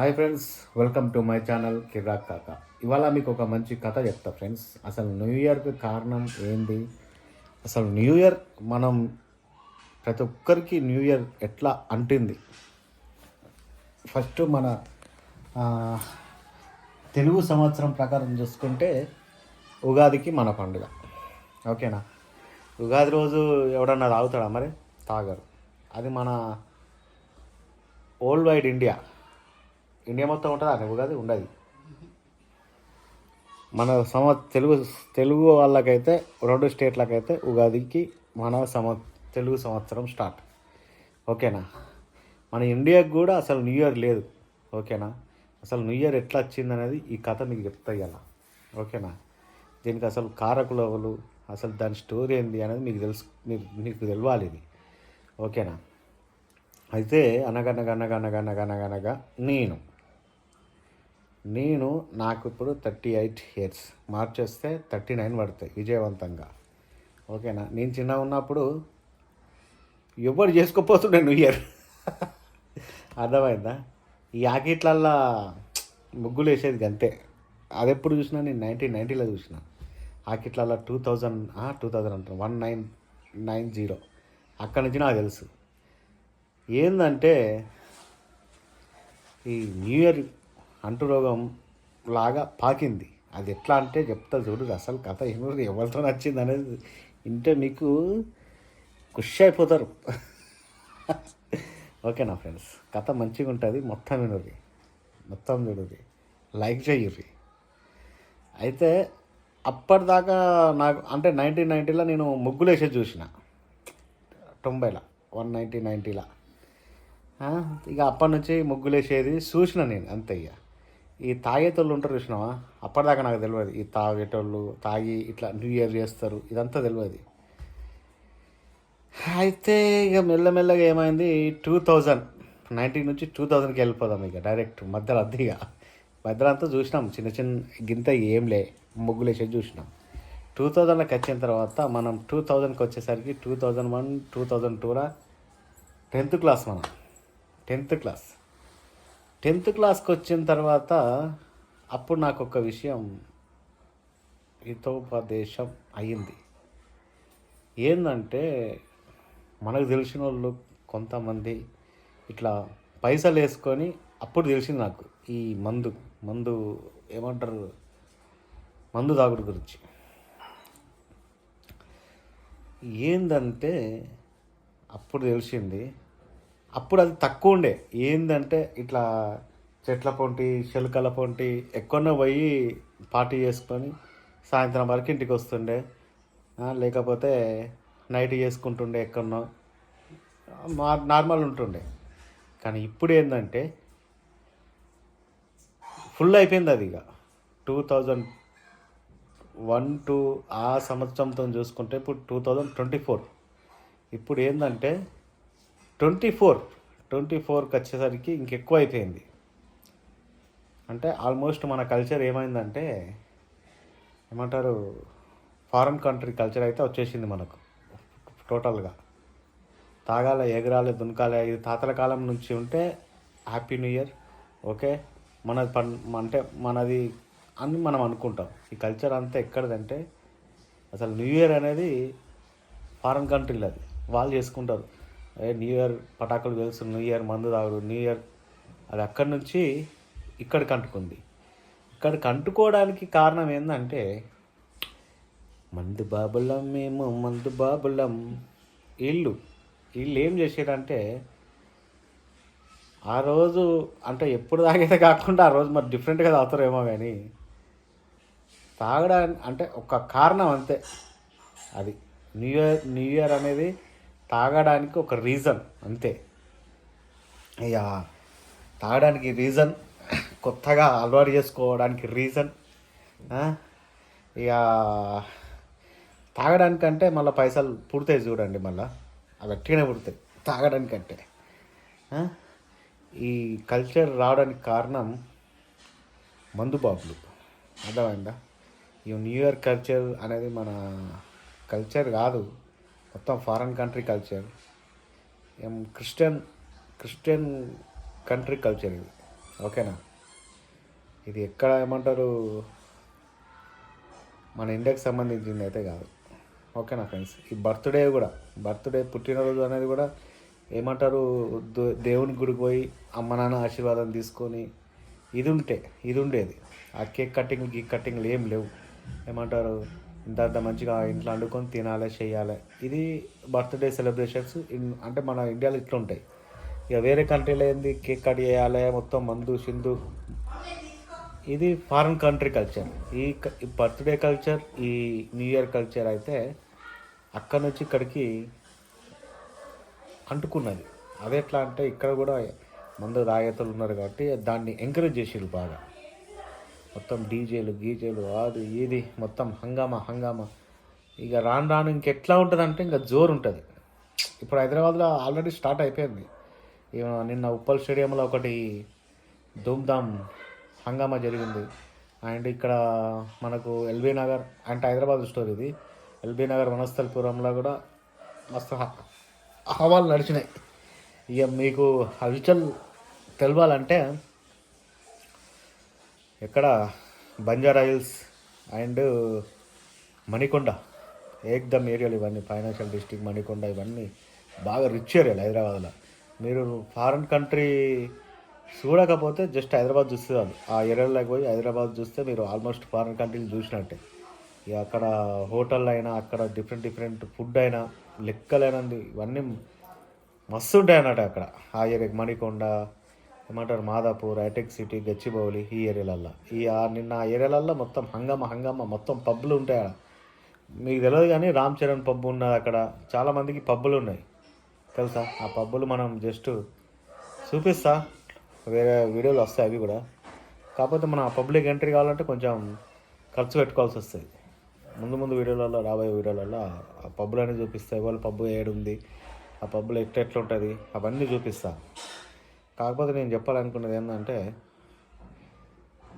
Hi friends welcome to my channel Kiraak Kaka. ఇవాళ మీకు ఒక మంచి కథ చెప్తా ఫ్రెండ్స్. అసలు న్యూ ఇయర్కి కారణం ఏంది? అసలు న్యూ ఇయర్ మనం ప్రతి ఒక్కరికి న్యూ ఇయర్ ఎట్లా అంటింది? ఫస్ట్ మన తెలుగు సంవత్సరం ప్రకారం చూసుకుంటే ఉగాదికి మన పండుగ. ఓకేనా? ఉగాది రోజు ఎవడన్నా తాగుతాడా మరి? తాగరు. అది మన ఓల్డ్ వైడ్ ఇండియా. ఇండియా మొత్తం ఉంటుందా అని ఉగాది ఉండదు. మన సమ తెలుగు తెలుగు వాళ్ళకైతే రెండు స్టేట్లకైతే ఉగాదికి మన సమ తెలుగు సంవత్సరం స్టార్ట్. ఓకేనా? మన ఇండియాకి కూడా అసలు న్యూ ఇయర్ లేదు. ఓకేనా? అసలు న్యూ ఇయర్ ఎట్లా వచ్చింది అనేది ఈ కథ మీకు చెప్తా ఇవాళ ఓకేనా? దీనికి అసలు కారకులవలు అసలు దాని స్టోరీ ఏంది అనేది మీకు తెలుసు మీకు మీకు తెలవాలి ఇది. ఓకేనా? అయితే అనగనగనగనగనగనగనగా నేను నేను నాకు ఇప్పుడు థర్టీ ఎయిట్ ఇయర్స్ మార్చేస్తే థర్టీ నైన్ పడతాయి విజయవంతంగా. ఓకేనా? నేను చిన్న ఉన్నప్పుడు ఎవరు చేసుకోపోతుండే న్యూ ఇయర్. అర్థమైందా? ఈ ఆకిట్లల్లా ముగ్గులు వేసేది అంతే. అది ఎప్పుడు చూసినా నేను నైన్టీన్ నైంటీలో చూసిన. ఆకిట్లల్లా టూ థౌజండ్ టూ థౌజండ్ అంటాను వన్ నైన్ నైన్ జీరో అక్కడి నుంచి నాకు తెలుసు. ఏంటంటే ఈ న్యూ ఇయర్ అంటురోగం లాగా పాకింది. అది ఎట్లా అంటే చెప్తా చూడు అసలు కథ ఏమి ఎవరితో నచ్చింది అనేది ఇంటే మీకు ఖుషి అయిపోతారు. ఓకేనా ఫ్రెండ్స్? కథ మంచిగా ఉంటుంది మొత్తం వినుర్రి. మొత్తం చూడుర్రి. లైక్ చెయ్యుర్రి అయితే అప్పటిదాకా నాకు అంటే నైన్టీన్ నైంటీలో నేను ముగ్గులు వేసేది చూసిన. తొంభైలో వన్ నైంటీ నైంటీలో ఇక అప్పటి నుంచి ముగ్గులు వేసేది చూసిన నేను అంతే ఇక ఈ తాగేటోళ్ళు ఉంటారు చూసినావా? అప్పటిదాకా నాకు తెలియదు ఈ తాగేటోళ్ళు తాగి ఇట్లా న్యూ ఇయర్ చేస్తారు ఇదంతా తెలియదు అయితే ఇక మెల్లమెల్లగా ఏమైంది? Two thousand. నైన్టీన్ నుంచి టూ థౌజండ్కి వెళ్ళిపోదాం ఇక డైరెక్ట్ మధ్యలో అద్దెగా మధ్యలో అంతా చూసినాం చిన్న చిన్న గింత ఏం లే ముగ్గులు చూసినాం. టూ థౌజండ్కి వచ్చిన తర్వాత మనం టూ థౌజండ్కి వచ్చేసరికి two thousand one two thousand టూరా? Tenth class మనం. Tenth class. టెన్త్ క్లాస్కి వచ్చిన తర్వాత అప్పుడు నాకు ఒక విషయం హితోపదేశం అయ్యింది. ఏంటంటే మనకు తెలిసిన వాళ్ళు కొంతమంది ఇట్లా పైసలు వేసుకొని అప్పుడు తెలిసింది నాకు ఈ మందు మందు ఏమంటారు మందు తాగుడు గురించి. ఏందంటే అప్పుడు తెలిసింది అప్పుడు అది తక్కువ ఉండే ఏందంటే ఇట్లా చెట్ల పొంటి చెలుకల పొంటి ఎక్కడో పోయి పార్టీ చేసుకొని సాయంత్రం వరకు ఇంటికి వస్తుండే లేకపోతే నైట్ చేసుకుంటుండే ఎక్కడనో. మా- నార్మల్ ఉంటుండే. కానీ ఇప్పుడు ఏంటంటే ఫుల్ అయిపోయింది అది ఇక టూ థౌజండ్ వన్ టూ ఆ సంవత్సరంతో చూసుకుంటే ఇప్పుడు టూ థౌజండ్ ట్వంటీ ఫోర్. ఇప్పుడు ఏంటంటే ట్వంటీ ఫోర్ ట్వంటీ ఫోర్కి వచ్చేసరికి ఇంకెక్కువ అయిపోయింది అంటే ఆల్మోస్ట్ మన కల్చర్ ఏమైందంటే ఏమంటారు ఫారెన్ కంట్రీ కల్చర్ అయితే వచ్చేసింది మనకు టోటల్గా. తాగాల ఎగరాలి దునకాలి ఇది తాతల కాలం నుంచి ఉంటే హ్యాపీ న్యూ ఇయర్ ఓకే? మన పన్ అంటే మనది అని మనం అనుకుంటాం. ఈ కల్చర్ అంతా ఎక్కడదంటే అసలు న్యూ ఇయర్ అనేది ఫారెన్ కంట్రీలో అది వాళ్ళు చేసుకుంటారు. న్యూ ఇయర్ పటాకులు తెలుసు న్యూ ఇయర్ మందు తాగుడు న్యూ ఇయర్ అది అక్కడి నుంచి ఇక్కడికి అంటుకుంది. ఇక్కడికి అంటుకోవడానికి కారణం ఏంటంటే మందు బాబులం మేము మందు బాబులం. వీళ్ళు వీళ్ళు ఏం చేసేదంటే ఆ రోజు అంటే ఎప్పుడు తాగేది కాకుండా ఆ రోజు మరి డిఫరెంట్గా తాగుతారేమో కానీ తాగడానికి అంటే ఒక కారణం అంతే. అది న్యూ ఇయర్ న్యూ ఇయర్ అనేది తాగడానికి ఒక రీజన్ అంతే. ఇక తాగడానికి రీజన్ కొత్తగా అలవాటు చేసుకోవడానికి రీజన్ ఇక తాగడానికంటే మళ్ళీ పైసలు పుడతాయి చూడండి మళ్ళీ. అవి గట్టిగానే పుడతాయి తాగడానికంటే. ఈ కల్చర్ రావడానికి కారణం మందు బాబులు. అర్థమైందా? ఈ న్యూ ఇయర్ కల్చర్ అనేది మన కల్చర్ కాదు. మొత్తం ఫారెన్ కంట్రీ కల్చర్. ఏం క్రిస్టియన్ క్రిస్టియన్ కంట్రీ కల్చర్ ఇది. ఓకేనా? ఇది ఎక్కడ ఏమంటారు? మన ఇండియాకి సంబంధించింది అయితే కాదు. ఓకేనా ఫ్రెండ్స్? ఈ బర్త్డే కూడా బర్త్డే పుట్టినరోజు అనేది కూడా ఏమంటారు? దేవుని గుడికి పోయి అమ్మ నాన్న ఆశీర్వాదం తీసుకొని ఇది ఉంటే ఇది ఉండేది. ఆ కేక్ కటింగ్ గీక్ కటింగ్లు ఏం లేవు. ఏమంటారు? ఇంత అంత మంచిగా ఇంట్లో వండుకొని తినాలి చేయాలి. ఇది బర్త్డే సెలబ్రేషన్స్ ఇన్ అంటే మన ఇండియాలో ఇట్లా ఉంటాయి ఇక వేరే కంట్రీలో ఏంది? కేక్ కట్ చేయాలి మొత్తం మందు సింధు. ఇది ఫారిన్ కంట్రీ కల్చర్. ఈ బర్త్డే కల్చర్ ఈ న్యూ ఇయర్ కల్చర్ అయితే అక్కడ నుంచి ఇక్కడికి అంటుకున్నది. అదే ఎట్లా అంటే ఇక్కడ కూడా మందు తాగేతలు ఉన్నారు కాబట్టి దాన్ని ఎంకరేజ్ చేసిరు బాగా. మొత్తం డీజేలు గీజేలు అది ఇది మొత్తం హంగామా హంగామా. ఇక రాను రాను ఇంకెట్లా ఉంటుంది అంటే ఇంకా జోరు ఉంటుంది. ఇప్పుడు హైదరాబాద్లో ఆల్రెడీ స్టార్ట్ అయిపోయింది. ఇక నిన్న ఉప్పల్ స్టేడియంలో ఒకటి ధూమ్ధామ్ హంగామా జరిగింది. అండ్ ఇక్కడ మనకు ఎల్బీ నగర్ అంటే హైదరాబాద్ స్టోర్ ఇది. ఎల్బీ నగర్ వనస్థలపురంలో కూడా మస్తు హవాలు నడిచినాయి. ఇక మీకు హల్చల్ తెలవాలంటే ఎక్కడ బంజారా హిల్స్ అండ్ మణికొండ ఏక్దమ్ ఏరియాలు ఇవన్నీ ఫైనాన్షియల్ డిస్ట్రిక్ట్ మణికొండ ఇవన్నీ బాగా రిచ్ ఏరియాలు హైదరాబాద్లో. మీరు ఫారిన్ కంట్రీ చూడకపోతే జస్ట్ హైదరాబాద్ చూస్తే చాలు. ఆ ఏరియాలోకి పోయి హైదరాబాద్ చూస్తే మీరు ఆల్మోస్ట్ ఫారిన్ కంట్రీలు చూసినట్టే. ఇక అక్కడ హోటల్ అయినా అక్కడ డిఫరెంట్ డిఫరెంట్ ఫుడ్ అయినా లెక్కలైనది ఇవన్నీ మస్తు ఉంటాయి అన్నట్టు అక్కడ. ఆ ఏరియాకి మణికొండ ఏమంటారు మాదాపూర్ హైటెక్ సిటీ గచ్చిబౌలి ఈ ఏరియాలల్లో. ఈ నిన్న ఆ ఏరియాలల్లో మొత్తం హంగమ్మ హంగమ్మ మొత్తం పబ్బులు ఉంటాయి ఆడ. మీకు తెలియదు కానీ రామ్ చరణ్ పబ్బు ఉన్నది అక్కడ. చాలామందికి పబ్బులు ఉన్నాయి. తెలుసా? ఆ పబ్బులు మనం జస్ట్ చూపిస్తా. వేరే వీడియోలు వస్తాయి అవి కూడా. కాకపోతే మనం ఆ పబ్లిక్ ఎంట్రీ కావాలంటే కొంచెం ఖర్చు పెట్టుకోవాల్సి వస్తుంది. ముందు ముందు వీడియోలలో రాబోయే వీడియోలలో ఆ పబ్బులు అనేది చూపిస్తాయి వాళ్ళ పబ్బు ఏడుంది? ఆ పబ్బులు ఎట్లా ఎట్లా ఉంటుంది అవన్నీ చూపిస్తాను కాకపోతే నేను చెప్పాలనుకున్నది ఏంటంటే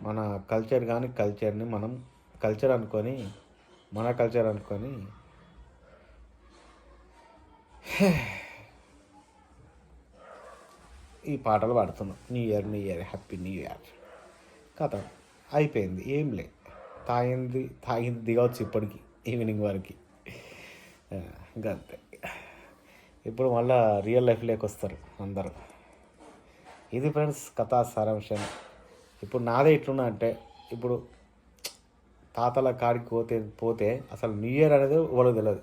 మన కల్చర్ కానీ కల్చర్ని మనం కల్చర్ అనుకొని మన కల్చర్ అనుకొని ఈ పాటలు పాడుతున్నాం. New year new year happy new year కథ అయిపోయింది. ఏం లే. తాగింది తాగింది దిగవచ్చు ఇప్పటికి ఈవినింగ్ వరకు. ఆ, ఇంకా అంతే ఇప్పుడు మళ్ళీ రియల్ లైఫ్లోకి వస్తారు అందరూ. ఇది ఫ్రెండ్స్ కథా సారాంశం. ఇప్పుడు నాదే ఎట్లున్నా అంటే ఇప్పుడు తాతల కాడికి పోతే పోతే అసలు న్యూ ఇయర్ అనేది వాళ్ళకి తెలియదు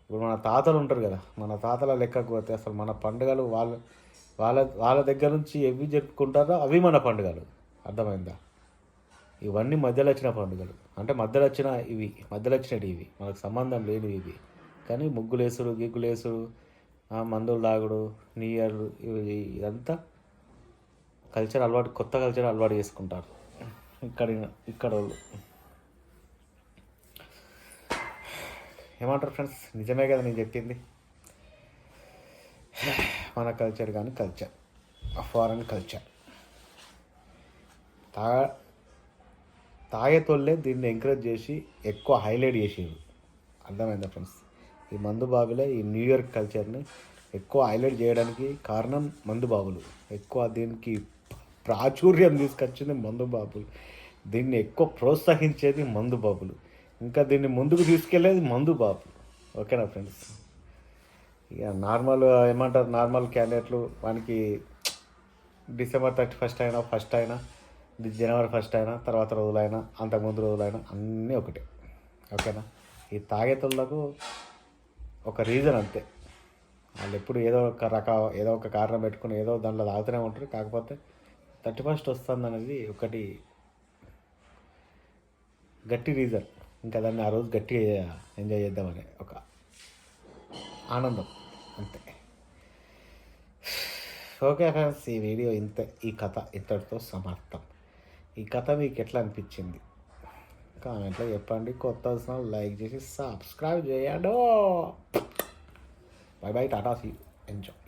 ఇప్పుడు మన తాతలు ఉంటారు కదా మన తాతల లెక్కకు పోతే అసలు మన పండుగలు వాళ్ళ వాళ్ళ వాళ్ళ దగ్గర నుంచి ఎవి జరుపుకుంటారో అవి మన పండుగలు. అర్థమైందా? ఇవన్నీ మధ్యలో వచ్చిన పండుగలు. అంటే మధ్యలో వచ్చిన ఇవి మధ్యలో వచ్చినవి ఇవి. మనకు సంబంధం లేనివి ఇవి. కానీ ముగ్గులేసుడు గిగ్గులేసుడు మందులు తాగుడు న్యూ ఇయర్ ఇవి ఇదంతా కల్చర్ అలవాటు కొత్త కల్చర్ అలవాటు చేసుకుంటారు. ఇక్కడ ఇక్కడ వాళ్ళు. ఏమంటారు ఫ్రెండ్స్ నిజమే కదా నేను చెప్పింది? మన కల్చర్ కానీ కల్చర్. Foreign culture. తా తాగేతోళ్ళే దీన్ని ఎంకరేజ్ చేసి ఎక్కువ హైలైట్ చేసేది అర్థమైందా ఫ్రెండ్స్ ఈ మందు బాబులే ఈ న్యూ ఇయర్ కల్చర్ని ఎక్కువ హైలైట్ చేయడానికి కారణం మందు బాబులు ఎక్కువ దీనికి ప్రాచుర్యం తీసుకొచ్చింది మందు బాబులు. దీన్ని ఎక్కువ ప్రోత్సహించేది మందు బాబులు. ఇంకా దీన్ని ముందుకు తీసుకెళ్ళేది మందు బాబులు. ఓకేనా ఫ్రెండ్స్? ఇక నార్మల్ ఏమంటారు? నార్మల్ క్యాండిడేట్లు వానికి డిసెంబర్ థర్టీ ఫస్ట్ అయినా ఫస్ట్ అయినా జనవరి ఫస్ట్ అయినా తర్వాత రోజులైనా అంతకుముందు రోజులైనా అన్నీ ఒకటే. ఓకేనా? ఈ తాగేతులకు ఒక రీజన్ అంతే. వాళ్ళు ఎప్పుడు ఏదో ఒక రక ఏదో ఒక కారణం పెట్టుకుని ఏదో దాంట్లో తాగుతూనే ఉంటారు. కాకపోతే థర్టీ ఫస్ట్ వస్తుంది అనేది ఒకటి గట్టి రీజన్. ఇంకా దాన్ని ఆ రోజు గట్టిగా ఎంజాయ్ చేద్దామని ఒక ఆనందం. అంతే. ఓకే ఫ్రెండ్స్ ఈ వీడియో ఇంత ఈ కథ ఇంతటితో సమర్థం ఈ కథ మీకు ఎట్లా అనిపించింది? కామెంట్లో చెప్పండి. కొత్త వచ్చిన లైక్ చేసి సబ్స్క్రైబ్ చేయండి. Bye bye Tata see enjoy.